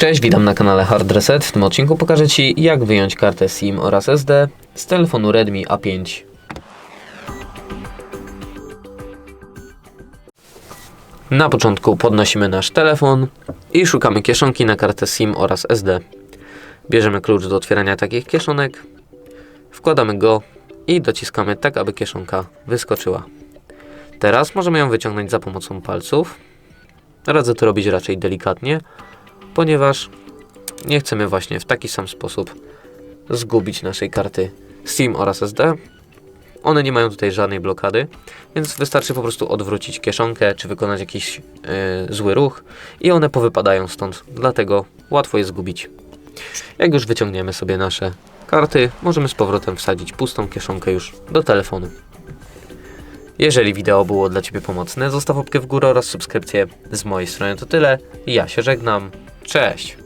Cześć, witam na kanale Hard Reset. W tym odcinku pokażę Ci jak wyjąć kartę SIM oraz SD z telefonu Redmi A5. Na początku podnosimy nasz telefon i szukamy kieszonki na kartę SIM oraz SD. Bierzemy klucz do otwierania takich kieszonek, wkładamy go i dociskamy tak, aby kieszonka wyskoczyła. Teraz możemy ją wyciągnąć za pomocą palców. Radzę to robić raczej delikatnie, ponieważ nie chcemy właśnie w taki sam sposób zgubić naszej karty SIM oraz SD. One nie mają tutaj żadnej blokady, więc wystarczy po prostu odwrócić kieszonkę czy wykonać jakiś yy, zły ruch i one powypadają stąd, dlatego łatwo je zgubić. Jak już wyciągniemy sobie nasze karty, możemy z powrotem wsadzić pustą kieszonkę już do telefonu. Jeżeli wideo było dla Ciebie pomocne, zostaw łapkę w górę oraz subskrypcję. Z mojej strony to tyle. Ja się żegnam. Cześć!